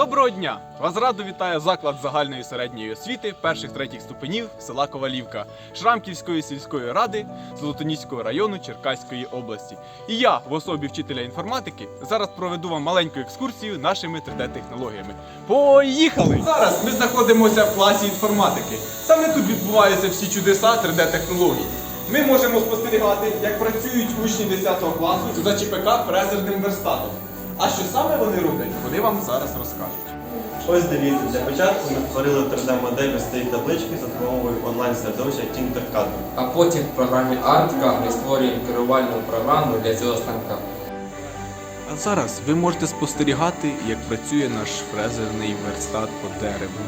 Доброго дня! Вас радо вітає заклад загальної середньої освіти перших третіх ступенів села Ковалівка Шрамківської сільської ради Золотоніського району Черкаської області. І я, в особі вчителя інформатики, зараз проведу вам маленьку екскурсію нашими 3D-технологіями. Поїхали! Зараз ми знаходимося в класі інформатики. Саме тут відбуваються всі чудеса 3D-технологій. Ми можемо спостерігати, як працюють учні 10 класу за ЧПК фрезерним верстатом. А що саме вони роблять, вони вам зараз розкажуть. Ось дивіться, для початку ми створили 3D-модель ось цієї таблички за допомогою онлайн-середовища Tinkercad. А потім в програмі ArtCAD ми створюємо керувальну програму для цього станка. А зараз ви можете спостерігати, як працює наш фрезерний верстат по дереву.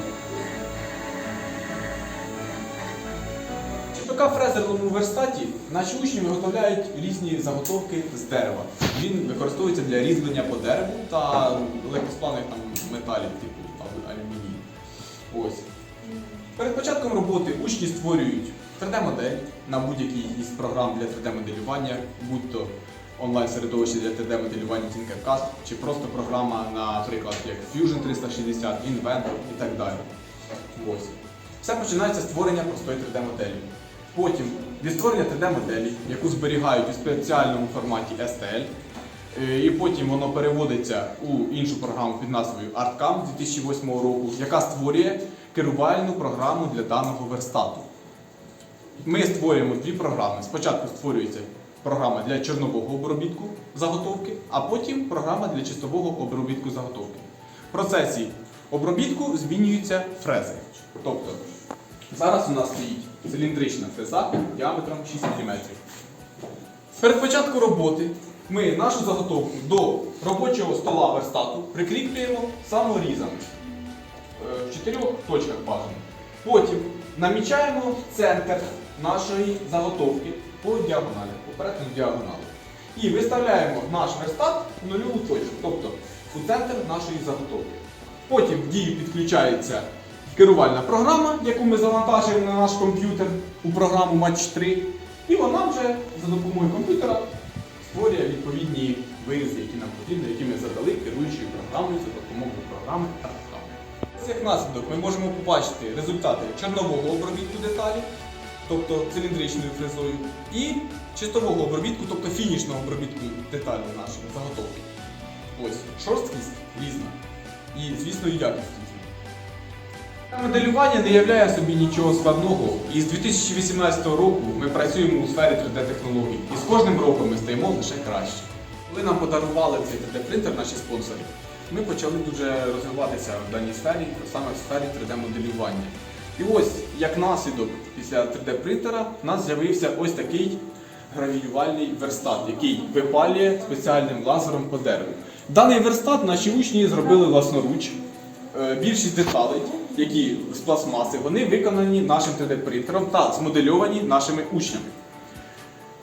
В ЧПК фрезерному верстаті наші учні виготовляють різні заготовки з дерева. Він використовується для різьблення по дереву та легкосплавних там металів, типу ал- алюмінію. Ось. Перед початком роботи учні створюють 3D-модель на будь-якій із програм для 3D-моделювання, будь-то онлайн-середовище для 3D-моделювання Tinkercad, чи просто програма, наприклад, як Fusion 360, Inventor і так далі. Ось. Все починається з створення простої 3D-моделі. Потім від створення 3D-моделі, яку зберігають у спеціальному форматі STL, е, і потім воно переводиться у іншу програму під назвою ArtCam 2008 року, яка створює керувальну програму для даного верстату. Ми створюємо дві програми. Спочатку створюється програма для чорнового обробітку заготовки, а потім програма для чистового обробітку заготовки. В процесі обробітку змінюються фрези. Тобто зараз у нас стоїть циліндрична фреза діаметром 6 мм. Перед початком роботи ми нашу заготовку до робочого стола верстату прикріплюємо саморізами е, в чотирьох точках бажано. Потім намічаємо центр нашої заготовки по діагоналі, по перетину діагоналі. І виставляємо наш верстат в нульову точку, тобто у центр нашої заготовки. Потім в дію підключається керувальна програма, яку ми завантажуємо на наш комп'ютер у програму Match 3. І вона вже за допомогою комп'ютера створює відповідні вирізи, які нам потрібні, які ми задали керуючою програмою за допомогою програми ArtCam. Ось Як наслідок ми можемо побачити результати чорнового обробітку деталі, тобто циліндричною фрезою, і чистового обробітку, тобто фінішного обробітку деталі нашої заготовки. Ось шорсткість різна. І, звісно, і якість. Моделювання не являє собі нічого складного, і з 2018 року ми працюємо у сфері 3D-технологій. І з кожним роком ми стаємо лише краще. Коли нам подарували цей 3D-принтер, наші спонсори, ми почали дуже розвиватися в даній сфері, саме в сфері 3D-моделювання. І ось, як наслідок після 3D-принтера, в нас з'явився ось такий гравіювальний верстат, який випалює спеціальним лазером по дереву. Даний верстат наші учні зробили власноруч. Е, Більшість деталей, які з пластмаси, вони виконані нашим 3D-принтером та змодельовані нашими учнями.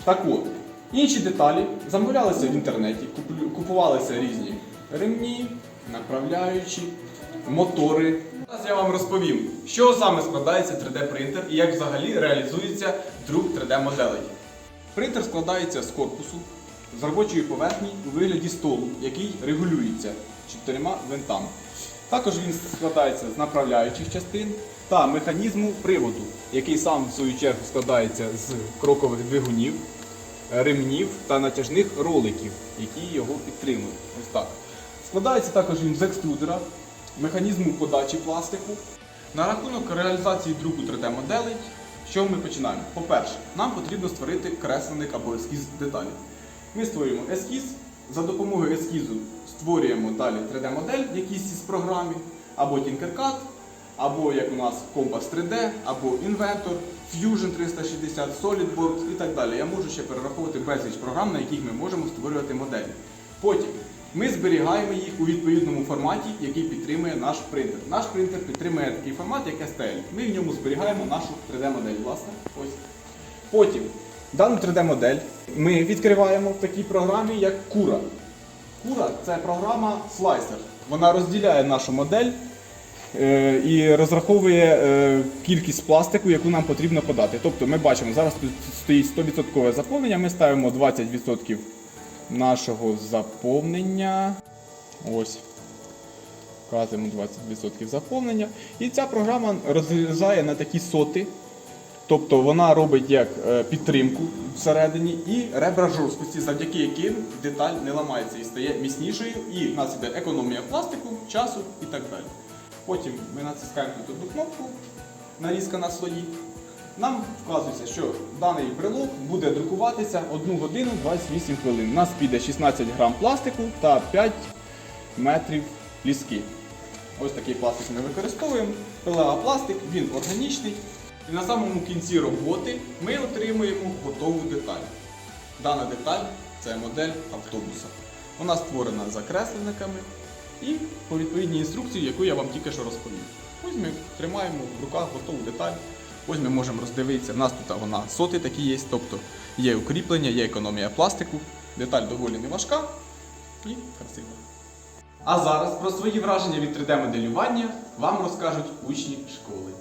Так от, інші деталі замовлялися в інтернеті, купувалися різні ремні, направляючі, мотори. Зараз я вам розповім, що саме складається 3D-принтер і як взагалі реалізується друк 3D-моделей. Принтер складається з корпусу, з робочої поверхні у вигляді столу, який регулюється чотирма винтами. Також він складається з направляючих частин та механізму приводу, який сам в свою чергу складається з крокових двигунів, ремнів та натяжних роликів, які його підтримують. Ось так. Складається також він з екструдера, механізму подачі пластику. На рахунок реалізації друку 3D-моделей, що ми починаємо? По-перше, нам потрібно створити кресленик або ескіз деталі. Ми створюємо ескіз, за допомогою ескізу створюємо далі 3D-модель в якійсь із програмі, або Tinkercad, або як у нас Compass 3D, або Inventor, Fusion 360, SolidWorks і так далі. Я можу ще перераховувати безліч програм, на яких ми можемо створювати моделі. Потім ми зберігаємо їх у відповідному форматі, який підтримує наш принтер. Наш принтер підтримує такий формат, як STL. Ми в ньому зберігаємо нашу 3D-модель. Власне, ось. Потім дану 3D-модель ми відкриваємо в такій програмі, як Cura. Cura – це програма слайсер. Вона розділяє нашу модель е, і розраховує е, кількість пластику, яку нам потрібно подати. Тобто ми бачимо, зараз стоїть 100% заповнення, ми ставимо 20% нашого заповнення. Ось. вказуємо 20% заповнення. І ця програма розрізає на такі соти. Тобто вона робить як е, підтримку всередині і ребра жорсткості, завдяки яким деталь не ламається і стає міцнішою, і в нас іде економія пластику, часу і так далі. Потім ми натискаємо тут одну кнопку, нарізка на слої. Нам вказується, що даний брелок буде друкуватися 1 годину 28 хвилин. У нас піде 16 грам пластику та 5 метрів ліски. Ось такий пластик ми використовуємо. Пилева пластик, він органічний. І на самому кінці роботи ми отримуємо готову деталь. Дана деталь це модель автобуса. Вона створена закресленниками і по відповідній інструкції, яку я вам тільки що розповів. Ось ми тримаємо в руках готову деталь. Ось ми можемо роздивитися. У нас тут вона соти такі є, тобто є укріплення, є економія пластику. Деталь доволі не важка і красива. А зараз про свої враження від 3D-моделювання вам розкажуть учні школи.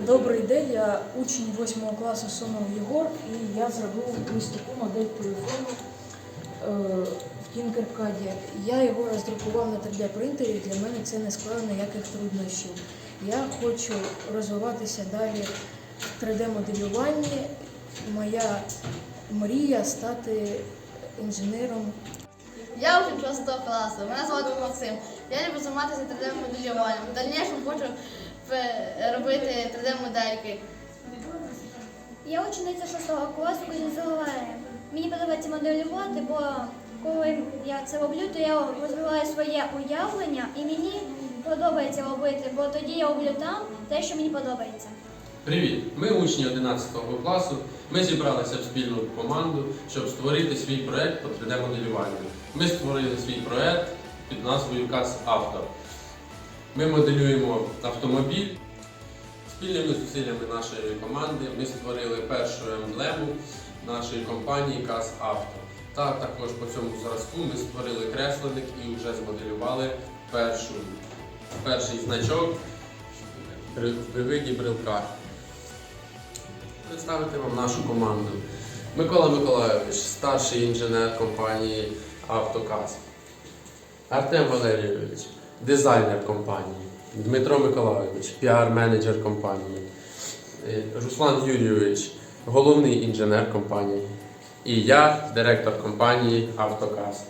Добрий день, я учень 8 класу Сонов Єгор, і я зробив ось таку модель телефону в Tinkercad. Я його роздрукував на 3D принтері, для мене це не склало ніяких труднощів. Я хочу розвиватися далі в 3D-моделюванні. Моя мрія стати інженером Я учень 6 класу. Мене звати Максим. Я люблю займатися 3D-моделюванням. В дальнішому хочу робити 3D-модельки. Я учениця 6 класу Кузнєцова. Мені подобається моделювати, бо коли я це роблю, то я розвиваю своє уявлення і мені подобається робити, бо тоді я роблю там те, що мені подобається. Привіт! Ми учні 11 класу. Ми зібралися в спільну команду, щоб створити свій проект по 3D-моделюванню. Ми створили свій проект під назвою КАС Авто. Ми моделюємо автомобіль. Спільними зусиллями нашої команди ми створили першу емблему нашої компанії КАС Авто. Та також по цьому зразку ми створили кресленик і вже змоделювали першу, перший значок при виді брелка. Представити вам нашу команду. Микола Миколайович, старший інженер компанії Автоказ. Артем Валерійович, дизайнер компанії. Дмитро Миколайович, піар-менеджер компанії. Е, Руслан Юрійович, головний інженер компанії. І я, директор компанії Автоказ.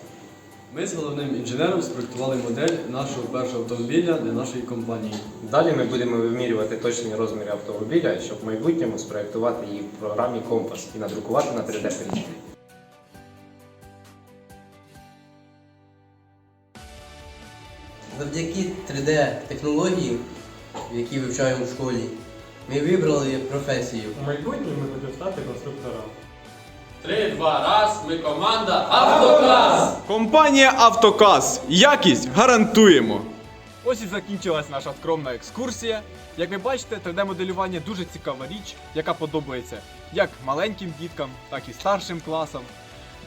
Ми з головним інженером спроектували модель нашого першого автомобіля для нашої компанії. Далі ми будемо вимірювати точні розміри автомобіля, щоб в майбутньому спроєктувати її в програмі Компас і надрукувати на 3D Завдяки 3D-технології, які вивчаємо в школі, ми вибрали професію. У майбутньому ми хочемо стати конструктором. Три, два, раз, ми команда Автоказ! Компанія Автоказ. Якість гарантуємо. Ось і закінчилась наша скромна екскурсія. Як ви бачите, 3D-моделювання дуже цікава річ, яка подобається як маленьким діткам, так і старшим класам.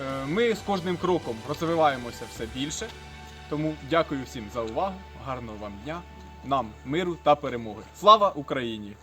Е, Ми з кожним кроком розвиваємося все більше. Тому дякую всім за увагу, гарного вам дня, нам миру та перемоги. Слава Україні!